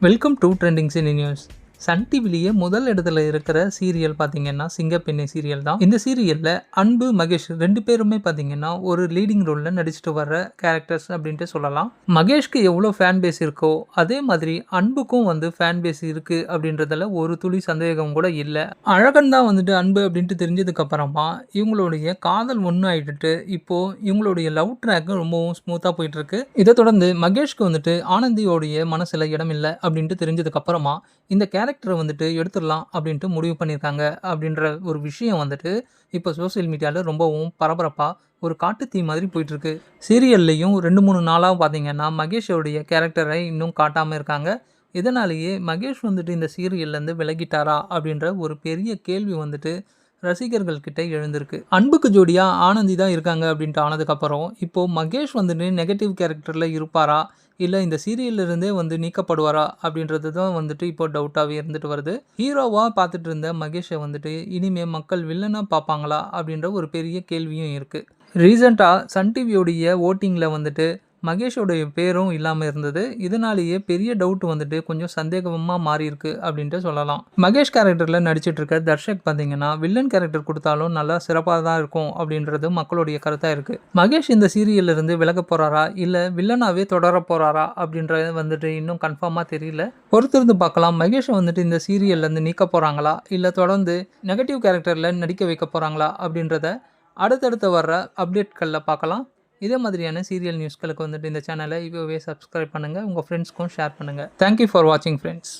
Welcome to Trending Cine News. Sun டிவிலேயே முதல் இடத்துல இருக்கிற சீரியல் பார்த்தீங்கன்னா சிங்கப்பெண்ணை சீரியல் தான். இந்த சீரியலில் அன்பு மகேஷ் ரெண்டு பேருமே பார்த்தீங்கன்னா ஒரு லீடிங் ரோலில் நடிச்சிட்டு வர்ற கேரக்டர்ஸ் அப்படின்ட்டு சொல்லலாம். மகேஷ்க்கு எவ்வளோ ஃபேன் பேஸ் இருக்கோ அதே மாதிரி அன்புக்கும் வந்து ஃபேன் பேஸ் இருக்குது அப்படின்றதுல ஒரு துளி சந்தேகம் கூட இல்லை. அழகன் தான் வந்துட்டு அன்பு அப்படின்ட்டு தெரிஞ்சதுக்கப்புறமா இவங்களுடைய காதல் ஒன்று ஆகிட்டு இப்போது இவங்களுடைய லவ் ட்ராக் ரொம்பவும் ஸ்மூத்தாக போயிட்டுருக்கு இதை தொடர்ந்து மகேஷ்க்கு வந்துட்டு ஆனந்தியோடைய மனசில் இடம் இல்லை அப்படின்ட்டு தெரிஞ்சதுக்கப்புறமா இந்த கேரக்டர் வந்துட்டு எடுத்துடலாம் அப்படின்ட்டு முடிவு பண்ணியிருக்காங்க அப்படின்ற ஒரு விஷயம் வந்துட்டு இப்போ சோஷியல் மீடியாவில் ரொம்பவும் பரபரப்பாக ஒரு காட்டு தீ மாதிரி போயிட்டுருக்கு. சீரியல்லையும் ரெண்டு மூணு நாளாக பார்த்தீங்கன்னா மகேஷோடைய கேரக்டரை இன்னும் காட்டாமல் இருக்காங்க. இதனாலேயே மகேஷ் வந்துட்டு இந்த சீரியல்லேருந்து விலகிட்டாரா அப்படின்ற ஒரு பெரிய கேள்வி வந்துட்டு ரசிகர்கள் கிட்ட எழுந்திருக்கு. அன்புக்கு ஜோடியாக ஆனந்தி தான் இருக்காங்க அப்படின்ட்டு ஆனதுக்கப்புறம் இப்போது மகேஷ் வந்துட்டு நெகட்டிவ் கேரக்டரில் இருப்பாரா? இல்லை இந்த சீரியல்ல இருந்தே வந்து நீக்கப்படுவாரா? அப்படின்றது தான் வந்துட்டு இப்போ டவுட்டாகவே இருந்துட்டு வருது. ஹீரோவாக பார்த்துட்டு இருந்த மகேஷை வந்துட்டு இனிமேல் மக்கள் வில்லனாக பார்ப்பாங்களா? அப்படின்ற ஒரு பெரிய கேள்வியும் இருக்குது ரீசெண்டாக சன் டிவியோடைய ஓட்டிங்கில் வந்துட்டு மகேஷோடைய பேரும் இல்லாமல் இருந்தது. இதனாலேயே பெரிய டவுட் வந்துட்டு கொஞ்சம் சந்தேகமாக மாறி இருக்கு அப்படின்ட்டு சொல்லலாம். மகேஷ் கேரக்டரில் நடிச்சிட்டு இருக்க தர்ஷக் பார்த்தீங்கன்னா வில்லன் கேரக்டர் கொடுத்தாலும் நல்லா சிறப்பாக தான் இருக்கும் அப்படின்றது மக்களுடைய கருத்தாக இருக்குது மகேஷ் இந்த சீரியல்ல இருந்து விலக போகிறாரா இல்லை வில்லனாகவே தொடர போகிறாரா அப்படின்றது வந்துட்டு இன்னும் கன்ஃபார்மாக தெரியல. பொறுத்திருந்து பார்க்கலாம். மகேஷை வந்துட்டு இந்த சீரியல்லேருந்து நீக்க போகிறாங்களா இல்லை தொடர்ந்து நெகட்டிவ் கேரக்டரில் நடிக்க வைக்க போகிறாங்களா அப்படின்றத அடுத்தடுத்து வர்ற அப்டேட்களில் பார்க்கலாம். இதே மாதிரியான சீரியல் நியூஸ்களுக்கு வந்துட்டு இந்த சேனலை இப்போவே சப்ஸ்கிரைப் பண்ணுங்கள் உங்கள் ஃப்ரெண்ட்ஸ்க்கும் ஷேர் பண்ணுங்கள் தேங்க்யூ ஃபார் வாட்சிங் ஃப்ரெண்ட்ஸ்